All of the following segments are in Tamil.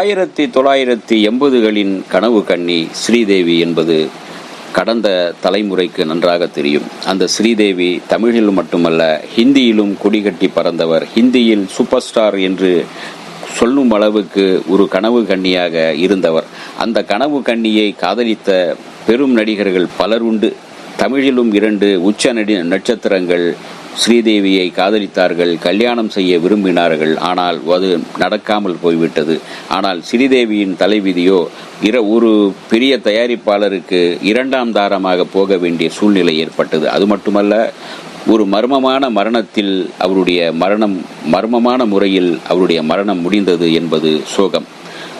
ஆயிரத்தி தொள்ளாயிரத்தி எண்பதுகளின் கனவு கண்ணி ஸ்ரீதேவி என்பது கடந்த தலைமுறைக்கு நன்றாக தெரியும். அந்த ஸ்ரீதேவி தமிழில் மட்டுமல்ல ஹிந்தியிலும் கொடிகட்டி பறந்தவர். ஹிந்தியில் சூப்பர் ஸ்டார் என்று சொல்லும் அளவுக்கு ஒரு கனவு கண்ணியாக இருந்தவர். அந்த கனவு கன்னியை காதலித்த பெரும் நடிகர்கள் பலர் உண்டு தமிழிலும் இரண்டு உச்ச நடி நட்சத்திரங்கள் ஸ்ரீதேவியை காதலித்தார்கள் கல்யாணம் செய்ய விரும்பினார்கள் ஆனால் அது நடக்காமல் போய்விட்டது. ஆனால் ஸ்ரீதேவியின் தலைவிதியோ இர ஒரு பெரிய தயாரிப்பாளருக்கு இரண்டாம் தாரமாக போக வேண்டிய சூழ்நிலை ஏற்பட்டது. அது மட்டுமல்ல ஒரு மர்மமான மரணத்தில் அவருடைய மரணம் மர்மமான முறையில் அவருடைய மரணம் முடிந்தது என்பது சோகம்.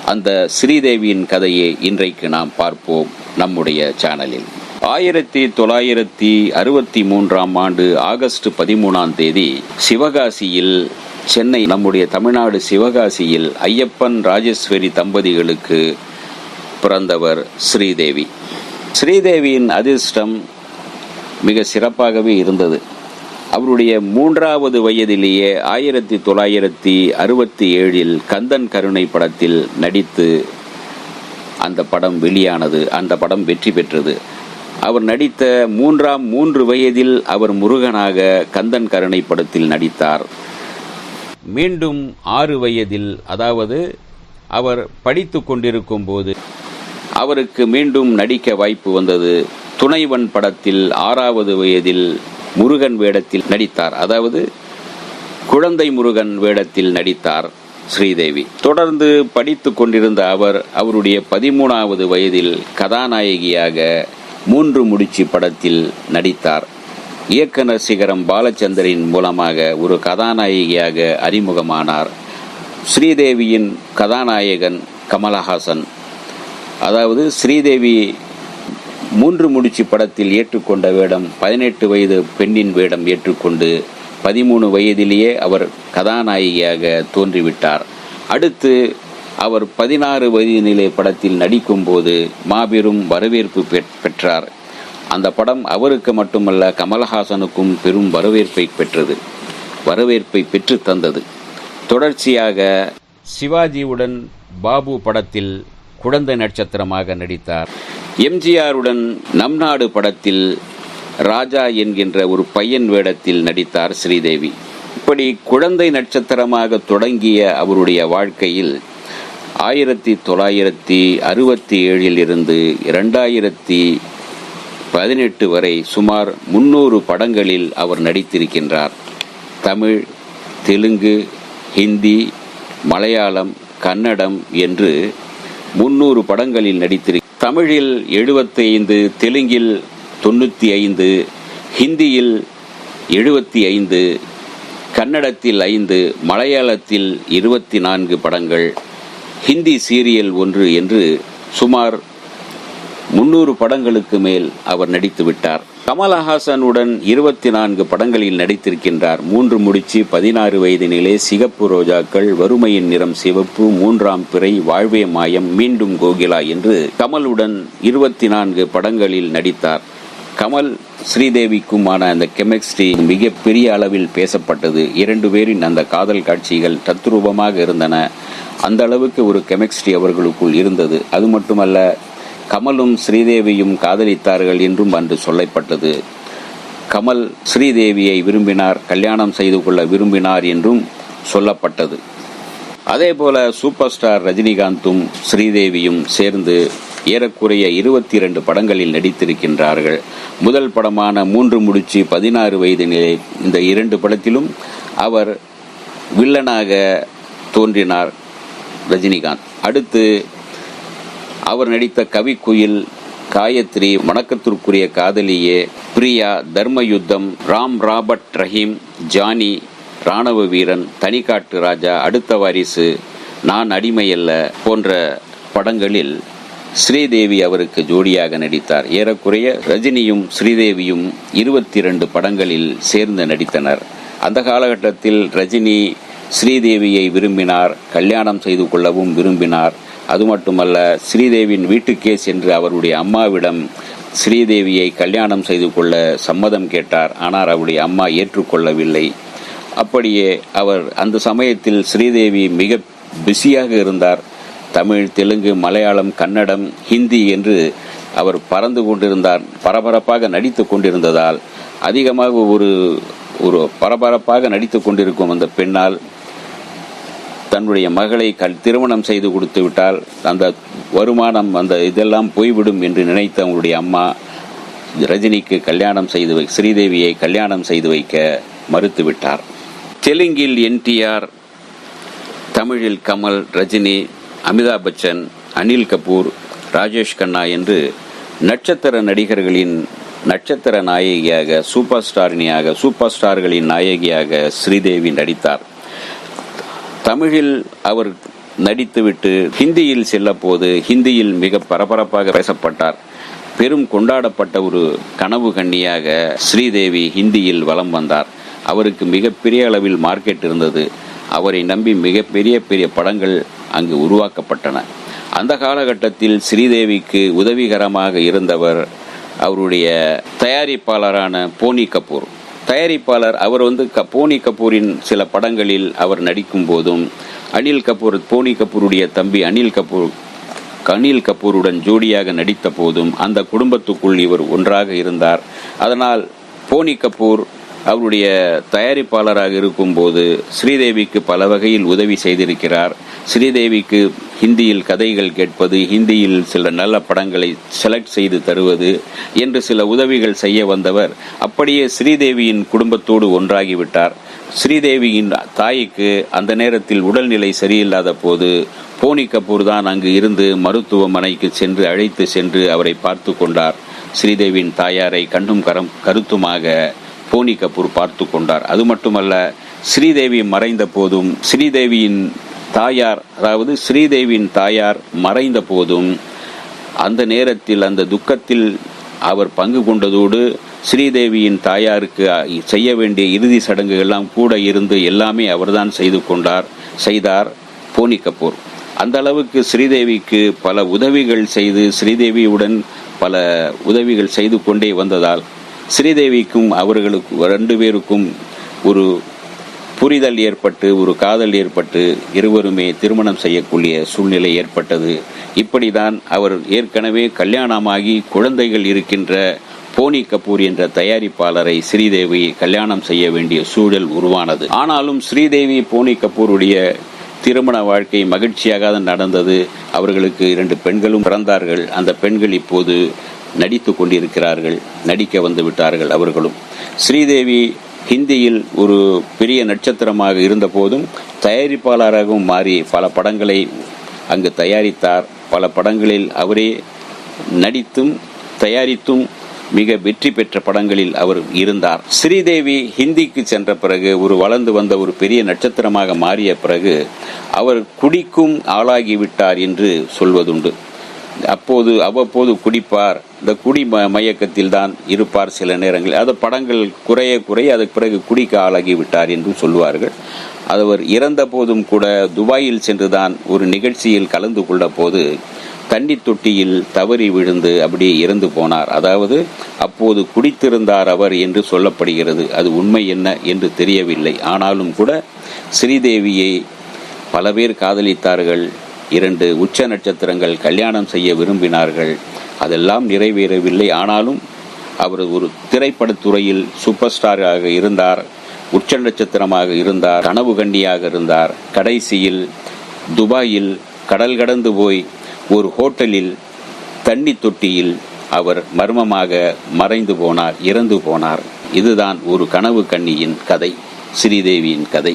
அந்த ஸ்ரீதேவியின் கதையை இன்றைக்கு நாம் பார்ப்போம் நம்முடைய சேனலில் ஆயிரத்தி தொள்ளாயிரத்தி அறுபத்தி மூன்றாம் ஆண்டு ஆகஸ்ட் பதிமூணாம் தேதி சிவகாசியில் சென்னை நம்முடைய தமிழ்நாடு சிவகாசியில் ஐயப்பன் ராஜேஸ்வரி தம்பதிகளுக்கு பிறந்தவர் ஸ்ரீதேவி. ஸ்ரீதேவியின் அதிர்ஷ்டம் மிக சிறப்பாகவே இருந்தது. அவருடைய மூன்றாவது வயதிலேயே ஆயிரத்தி தொள்ளாயிரத்தி அறுபத்தி ஏழில் கந்தன் கருணை படத்தில் நடித்து அந்த படம் வெளியானது. அந்த படம் வெற்றி பெற்றது. அவர் நடித்த மூன்றாம் மூன்று வயதில் அவர் முருகனாக கந்தன் கருணை படத்தில் நடித்தார். மீண்டும் ஆறு வயதில் அதாவது அவர் படித்து கொண்டிருக்கும் போது அவருக்கு மீண்டும் நடிக்க வாய்ப்பு வந்தது. துணைவன் படத்தில் ஆறாவது வயதில் முருகன் வேடத்தில் நடித்தார். அதாவது குழந்தை முருகன் வேடத்தில் நடித்தார் ஸ்ரீதேவி. தொடர்ந்து படித்து கொண்டிருந்த அவர் அவருடைய பதிமூணாவது வயதில் கதாநாயகியாக மூன்று முடிச்சு படத்தில் நடித்தார். இயக்குனர் சிகரம் பாலச்சந்தரின் மூலமாக ஒரு கதாநாயகியாக அறிமுகமானார். ஸ்ரீதேவியின் கதாநாயகன் கமலஹாசன். அதாவது ஸ்ரீதேவி மூன்று முடிச்சு படத்தில் ஏற்றுக்கொண்ட வேடம் பதினெட்டு வயது பெண்ணின் வேடம் ஏற்றுக்கொண்டு பதிமூணு வயதிலேயே அவர் கதாநாயகியாக தோன்றிவிட்டார். அடுத்து அவர் பதினாறு வயதினிலே படத்தில் நடிக்கும்போது மாபெரும் வரவேற்பு பெற்றார். அந்த படம் அவருக்கு மட்டுமல்ல கமலஹாசனுக்கும் பெரும் வரவேற்பை பெற்றது. வரவேற்பை பெற்று தந்தது. தொடர்ச்சியாக சிவாஜியுடன் பாபு படத்தில் குழந்தை நட்சத்திரமாக நடித்தார். எம்ஜிஆருடன் நம் நாடு படத்தில் ராஜா என்கின்ற ஒரு பையன் வேடத்தில் நடித்தார் ஸ்ரீதேவி. இப்படி குழந்தை நட்சத்திரமாக தொடங்கிய அவருடைய வாழ்க்கையில் ஆயிரத்தி தொள்ளாயிரத்தி அறுபத்தி ஏழில் இருந்து இரண்டாயிரத்தி பதினெட்டு வரை சுமார் முன்னூறு படங்களில் அவர் நடித்திருக்கின்றார். தமிழ் தெலுங்கு ஹிந்தி மலையாளம் கன்னடம் என்று முன்னூறு படங்களில் நடித்திரு தமிழில் எழுபத்தைந்து தெலுங்கில் தொண்ணூற்றி ஐந்து ஹிந்தியில் எழுபத்தி ஐந்து கன்னடத்தில் ஐந்து மலையாளத்தில் இருபத்தி நான்கு படங்கள் ஹிந்தி சீரியல் ஒன்று என்று சுமார் முன்னூறு படங்களுக்கு மேல் அவர் நடித்து விட்டார். கமலஹாசனுடன் இருபத்தி நான்கு படங்களில் நடித்திருக்கின்றார். மூன்று முடிச்சு பதினாறு வயதினிலே சிகப்பு ரோஜாக்கள் வறுமையின் நிறம் சிவப்பு மூன்றாம் பிறை வாழ்வே மாயம் மீண்டும் கோகிலா என்று கமலுடன் இருபத்தி நான்கு படங்களில் நடித்தார். கமல் ஸ்ரீதேவிக்குமான அந்த கெமிஸ்ட்ரி மிக பெரிய அளவில் பேசப்பட்டது. இரண்டு பேரின் அந்த காதல் காட்சிகள் தத்ரூபமாக இருந்தன. அந்த அளவுக்கு ஒரு கெமிஸ்ட்ரி அவர்களுக்குள் இருந்தது. அது மட்டுமல்ல கமலும் ஸ்ரீதேவியும் காதலித்தார்கள் என்றும் அன்று சொல்லப்பட்டது. கமல் ஸ்ரீதேவியை விரும்பினார் கல்யாணம் செய்து கொள்ள விரும்பினார் என்றும் சொல்லப்பட்டது. அதே போல சூப்பர் ஸ்டார் ரஜினிகாந்தும் ஸ்ரீதேவியும் சேர்ந்து ஏறக்குறைய இருபத்தி இரண்டு படங்களில் நடித்திருக்கின்றார்கள். முதல் படமான மூன்று முடிச்சு பதினாறு வயது நிலை இந்த இரண்டு படத்திலும் அவர் வில்லனாக தோன்றினார். ரஜினிகாந்த். அடுத்து அவர் நடித்த கவிக்குயில் காயத்ரி வணக்கத்திற்குரிய காதலியே பிரியா தர்ம யுத்தம் ராம் ராபர்ட் ரஹீம் ஜானி ராணுவ வீரன் தனிக்காட்டு ராஜா அடுத்த வாரிசு நான் அடிமையல்ல போன்ற படங்களில் ஸ்ரீதேவி அவருக்கு ஜோடியாக நடித்தார். ஏறக்குறைய ரஜினியும் ஸ்ரீதேவியும் இருபத்தி இரண்டு படங்களில் சேர்ந்து நடித்தனர். அந்த காலகட்டத்தில் ரஜினி ஸ்ரீதேவியை விரும்பினார் கல்யாணம் செய்து கொள்ளவும் விரும்பினார். அது மட்டுமல்ல ஸ்ரீதேவியின் வீட்டுக்கே சென்று அவருடைய அம்மாவிடம் ஸ்ரீதேவியை கல்யாணம் செய்து கொள்ள சம்மதம் கேட்டார். ஆனால் அவருடைய அம்மா ஏற்றுக்கொள்ளவில்லை. அப்படியே அவர் அந்த சமயத்தில் ஸ்ரீதேவி மிக பிஸியாக இருந்தார். தமிழ் தெலுங்கு மலையாளம் கன்னடம் ஹிந்தி என்று அவர் பறந்து கொண்டிருந்தார். பரபரப்பாக நடித்து கொண்டிருந்ததால் அதிகமாக ஒரு ஒரு பரபரப்பாக நடித்து கொண்டிருக்கும் அந்த பெண்ணால் தன்னுடைய மகளை கல் திருமணம் செய்து கொடுத்து விட்டால் அந்த வருமானம் அந்த இதெல்லாம் போய்விடும் என்று நினைத்த அவங்களுடைய அம்மா ரஜினிக்கு கல்யாணம் செய்து வை ஸ்ரீதேவியை கல்யாணம் செய்து வைக்க மறுத்துவிட்டார் தெலுங்கில் என்டிஆர் தமிழில் கமல் ரஜினி அமிதாப் பச்சன் அனில் கபூர் ராஜேஷ் கண்ணா என்று நட்சத்திர நடிகர்களின் நட்சத்திர நாயகியாக சூப்பர் ஸ்டாரினியாக சூப்பர் ஸ்டார்களின் நாயகியாக ஸ்ரீதேவி நடித்தார். தமிழில் அவர் நடித்துவிட்டு ஹிந்தியில் செல்லப்போது ஹிந்தியில் மிக பரபரப்பாக பேசப்பட்டார். பெரும் கொண்டாடப்பட்ட ஒரு கனவு கண்ணியாக ஸ்ரீதேவி ஹிந்தியில் வலம் வந்தார். அவருக்கு மிகப்பெரிய அளவில் மார்க்கெட் இருந்தது. அவரை நம்பி மிகப்பெரிய பெரிய படங்கள் அங்கு உருவாக்கப்பட்டன. அந்த காலகட்டத்தில் ஸ்ரீதேவிக்கு உதவிகரமாக இருந்தவர் அவருடைய தயாரிப்பாளரான போனி கபூர். தயாரிப்பாளர் அவர் வந்து க போனி கபூரின் சில படங்களில் அவர் நடிக்கும் போதும் அனில் கபூர் போனி கபூருடைய தம்பி அனில் கபூர் அனில் கபூருடன் ஜோடியாக நடித்த போதும் அந்த குடும்பத்துக்குள் இவர் ஒன்றாக இருந்தார். அதனால் போனி கபூர் அவருடைய தயாரிப்பாளராக இருக்கும்போது ஸ்ரீதேவிக்கு பல வகையில் உதவி செய்திருக்கிறார். ஸ்ரீதேவிக்கு ஹிந்தியில் கதைகள் கேட்பது ஹிந்தியில் சில நல்ல படங்களை செலக்ட் செய்து தருவது என்று சில உதவிகள் செய்ய வந்தவர் அப்படியே ஸ்ரீதேவியின் குடும்பத்தோடு ஒன்றாகிவிட்டார். ஸ்ரீதேவியின் தாய்க்கு அந்த நேரத்தில் உடல்நிலை சரியில்லாத போது போனி கபூர் தான் அங்கு இருந்து மருத்துவமனைக்கு சென்று அழைத்து சென்று அவரை பார்த்து கொண்டார். ஸ்ரீதேவியின் தாயாரை கண்ணும் கரம் கருத்துமாக போனி கபூர் பார்த்து கொண்டார். அது மட்டுமல்ல ஸ்ரீதேவி மறைந்த போதும் ஸ்ரீதேவியின் தாயார் அதாவது ஸ்ரீதேவியின் தாயார் மறைந்த போதும் அந்த நேரத்தில் அந்த துக்கத்தில் அவர் பங்கு கொண்டதோடு ஸ்ரீதேவியின் தாயாருக்கு செய்ய வேண்டிய இறுதி சடங்குகள்லாம் கூட இருந்து எல்லாமே அவர்தான் செய்து கொண்டார் செய்தார் போனி கபூர். அந்த அளவுக்கு ஸ்ரீதேவிக்கு பல உதவிகள் செய்து ஸ்ரீதேவியுடன் பல உதவிகள் செய்து கொண்டே வந்ததால் ஸ்ரீதேவிக்கும் அவர்களுக்கு ரெண்டு பேருக்கும் ஒரு புரிதல் ஏற்பட்டு ஒரு காதல் ஏற்பட்டு இருவருமே திருமணம் செய்யக்கூடிய சூழ்நிலை ஏற்பட்டது. இப்படிதான் அவர் ஏற்கனவே கல்யாணமாகி குழந்தைகள் இருக்கின்ற போனி கபூர் என்ற தயாரிப்பாளரை ஸ்ரீதேவி கல்யாணம் செய்ய வேண்டிய சூழல் உருவானது. ஆனாலும் ஸ்ரீதேவி போனி கபூருடைய திருமண வாழ்க்கை மகிழ்ச்சியாக நடந்தது. அவர்களுக்கு இரண்டு பெண்களும் பிறந்தார்கள். அந்த பெண்கள் இப்போது நடித்து கொண்டிருக்கிறார்கள். நடிக்க வந்து விட்டார்கள் அவர்களும். ஸ்ரீதேவி ஹிந்தியில் ஒரு பெரிய நட்சத்திரமாக இருந்த போதும் தயாரிப்பாளராகவும் மாறி பல படங்களை அங்கு தயாரித்தார். பல படங்களில் அவரே நடித்தும் தயாரித்தும் மிக வெற்றி பெற்ற படங்களில் அவர் இருந்தார். ஸ்ரீதேவி ஹிந்திக்கு சென்ற பிறகு ஒரு வளர்ந்து வந்த ஒரு பெரிய நட்சத்திரமாக மாறிய பிறகு அவர் குடிக்கும் ஆளாகிவிட்டார் என்று சொல்வதுண்டு. அப்போது அவ்வப்போது குடிப்பார். இந்த குடி ம மயக்கத்தில் தான் இருப்பார் சில நேரங்களில். அது படங்கள் குறைய குறைய அதுக்கு பிறகு குடிக்க ஆளாகி விட்டார் என்று சொல்வார்கள் அவர் இறந்த போதும் கூட துபாயில் சென்றுதான் ஒரு நிகழ்ச்சியில் கலந்து கொண்ட போது தண்ணி தொட்டியில் தவறி விழுந்து அப்படியே இறந்து போனார். அதாவது அப்போது குடித்திருந்தார் அவர் என்று சொல்லப்படுகிறது. அது உண்மை என்ன என்று தெரியவில்லை. ஆனாலும் கூட ஸ்ரீதேவியை பல பேர் காதலித்தார்கள். இரண்டு உச்ச நட்சத்திரங்கள் கல்யாணம் செய்ய விரும்பினார்கள். அதெல்லாம் நிறைவேறவில்லை. ஆனாலும் அவர் ஒரு திரைப்படத்துறையில் சூப்பர் ஸ்டாராக இருந்தார் உச்ச நட்சத்திரமாக இருந்தார் கனவு கண்ணியாக இருந்தார். கடைசியில் துபாயில் கடல் கடந்து போய் ஒரு ஹோட்டலில் தண்ணி தொட்டியில் அவர் மர்மமாக மறைந்து போனார் இறந்து போனார். இதுதான் ஒரு கனவு கண்ணியின் கதை ஸ்ரீதேவியின் கதை.